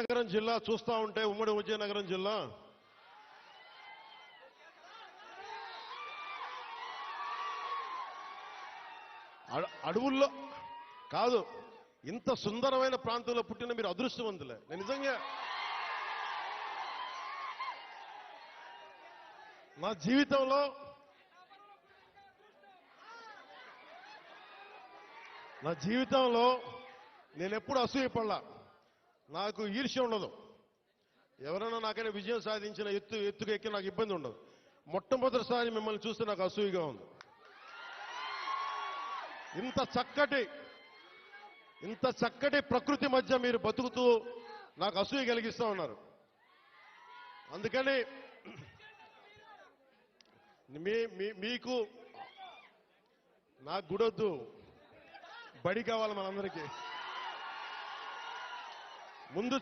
విజయనగరం జిల్లా చూస్తా ఉంటే ఉమ్మడి విజయనగరం జిల్లా. అడవుల్లో కాదు ఇంత సుందరమైన ప్రాంతంలో పుట్టిన మీరు అదృష్టవంతులే. నేను నిజంగా నా జీవితంలో నా జీవితంలో నేను ఎప్పుడు అసూయపడలా. నాకు ఈర్ష్య ఉండదు. ఎవరైనా నాకైనా విజయం సాధించిన ఎత్తు ఎత్తుకు ఎక్కి నాకు ఇబ్బంది ఉండదు. మొట్టమొదటిసారి మిమ్మల్ని చూస్తే నాకు అసూయగా ఉంది. ఇంత చక్కటి ఇంత చక్కటి ప్రకృతి మధ్య మీరు బతుకుతూ నాకు అసూయ కలిగిస్తూ ఉన్నారు. అందుకని మీ మీ- మీకు నాకు గుడొద్దు. బడి కావాలి మనందరికీ. ముందు